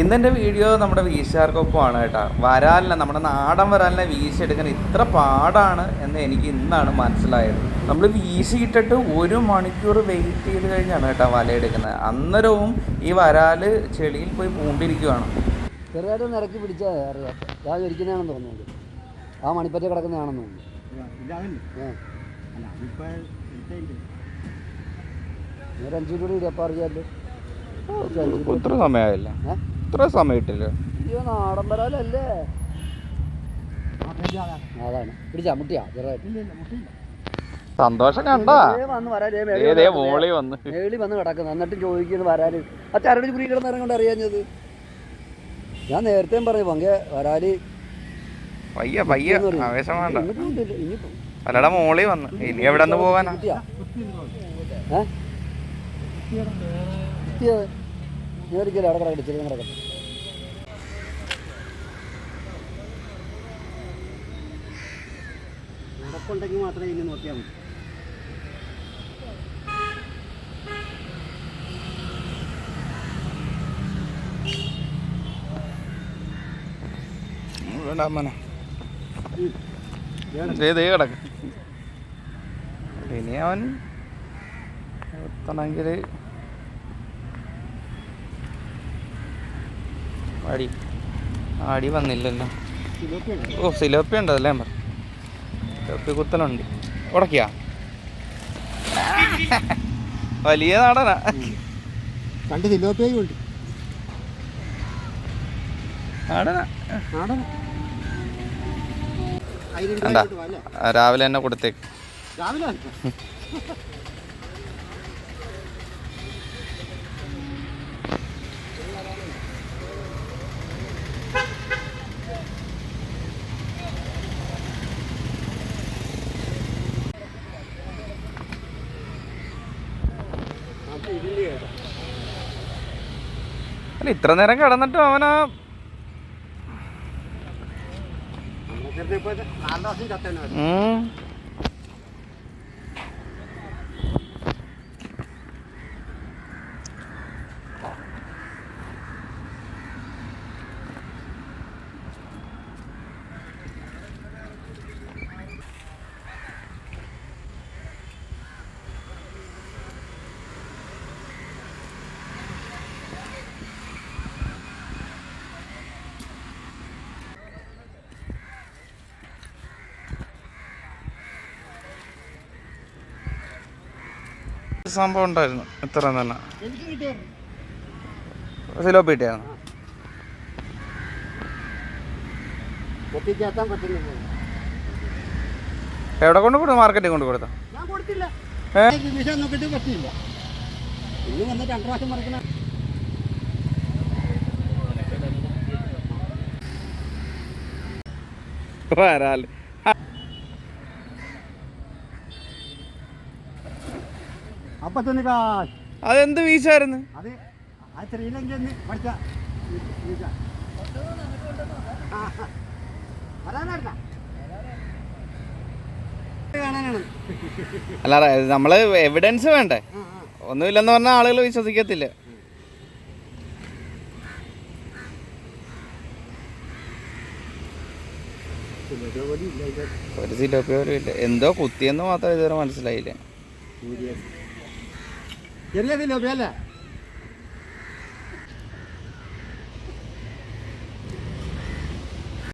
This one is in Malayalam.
ഇന്നെന്റെ വീഡിയോ നമ്മുടെ വീശുകാർക്കൊപ്പമാണ് കേട്ടോ. വരാലിനെ നമ്മുടെ നാടൻ വരാലിനെ വീശിയെടുക്കാൻ ഇത്ര പാടാണ് എന്ന് എനിക്ക് ഇന്നാണ് മനസ്സിലായത്. നമ്മൾ വീശിയിട്ടിട്ട് ഒരു മണിക്കൂർ വെയിറ്റ് ചെയ്ത് കഴിഞ്ഞാണ് കേട്ടോ വലയെടുക്കുന്നത്. അന്നേരവും ഈ വരാൽ ചെളിയിൽ പോയി പൂണ്ടിരിക്കുകയാണ് ചെറുതായിട്ട് നിരക്കി പിടിച്ചാൽ അറിയാം. ഞാൻ ഇരിക്കുന്നതാണെന്ന് തോന്നുന്നുണ്ട് ആ മണിപ്പറ്റ കിടക്കുന്നതാണെന്ന് തോന്നുന്നു. ഒരു അഞ്ചു രൂപ ഇടിയപ്പം ഒത്തിരി ഇത്ര സമയമായില്ല? ഏ? ഇത്ര സമയം ഇട്ടില്ല അയ്യോ നാടൻ വരാലല്ലേ? ആ പെണ്ണ് അതാ. അതാണ് പിടിച്ചാ മുട്ടിയാ ഇല്ല ഇല്ല മുട്ടിയില്ല സന്തോഷം കണ്ടാ. ദേ വന്ന് വരാലേ ഏതേ മോളി വന്ന്. മേളി വന്ന് കിടക്കുന്നു എന്നിട്ട് ചോദിക്കുന്നു വരാൽ. ആ ചരട് കുറി കൊണ്ട് അറിയാഞ്ഞത്. ഞാൻ നേരത്തെയും പറഞ്ഞു പങ്കെ വരാൽ. പയ്യ പയ്യ. ആവേശം വേണ്ട. വലയുടെ മോളി വന്ന്. ഇനി എവിടെ നിന്ന് ഏ? ഞാൻ ഒരിക്കലും അവിടെ കിടക്കട്ടെ ചെറിയ കിടക്കട്ടെ. ഉണ്ടെങ്കിൽ മാത്രമേ ഇനി നോക്കിയാൽ മതി. ദേ കിടക്ക്. ഇനി അവൻ എത്തണമെങ്കിൽ അടി. അടി വന്നില്ലല്ലോ. ഓ സിലോപ്പി ഉണ്ട് അതല്ലേ പറ സിലോപ്പി കുത്തലുണ്ട്. ഉടക്കിയാ? വലിയ നാടനാ. രണ്ട് സിലോപ്പിയായി ഉണ്ട്. കണ്ടാ? രാവിലെ തന്നെ കൊടുത്തേക്ക്. രാവിലെ അല്ല ഇത്ര നേരം കിടന്നിട്ടും അവനാ നമ്മളൊക്കെ ഉം. സംഭവം ഉണ്ടായിരുന്നു. ഇത്ര തന്നെ. സിലോപ്പി കിട്ടിയായിരുന്നു എവിടെ കൊണ്ട് കൊടുത്തു? മാർക്കറ്റിൽ കൊണ്ട് കൊടുത്ത? ഞാൻ അതെന്ത് വീശായിരുന്നു? അത് ആ ശ്രീലങ്കയിൽ നിന്ന് പഠിച്ച. അല്ല നമ്മൾ എവിഡൻസ് വേണ്ടേ. ഒന്നുമില്ലെന്ന് പറഞ്ഞാൽ ആളുകൾ വിശ്വസിക്കത്തില്ല. ഒരു സിലോപ്പി പോലും ഇല്ല. എന്തോ കുത്തിയെന്ന് മാത്രം ഇതുവരെ മനസ്സിലായില്ല. ചെറിയ തിലോപ്പി അല്ലേ?